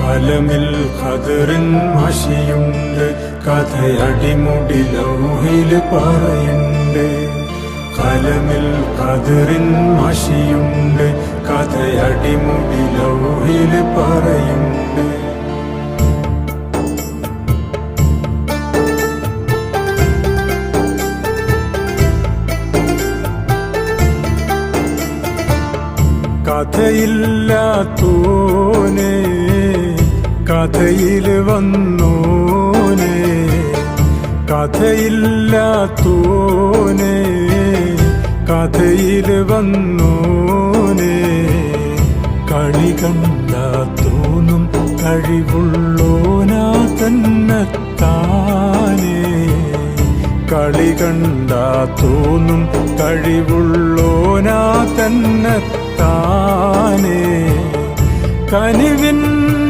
കലമിൽ ഖദറിൻ മഷിയുണ്ട് കഥയടിമുടി ലൗഹിൽ പറയുണ്ട്. കലമിൽ ഖദറിൻ മഷിയുണ്ട് കഥയടിമുടി ലൗഹിൽ പറയുണ്ട്. കഥയില്ലാത്തോനെ കഥയിൽ വന്നോനെ കഥയില്ലാത്തോനെ കഥയിൽ വന്നോനെ കളി കണ്ടാ തോന്നും കഴിവുള്ളോനാ തന്നെത്താനേ കളി കണ്ടാ തോന്നും കഴിവുള്ളോനാ തന്നെത്താനേ കനിവിന്റെ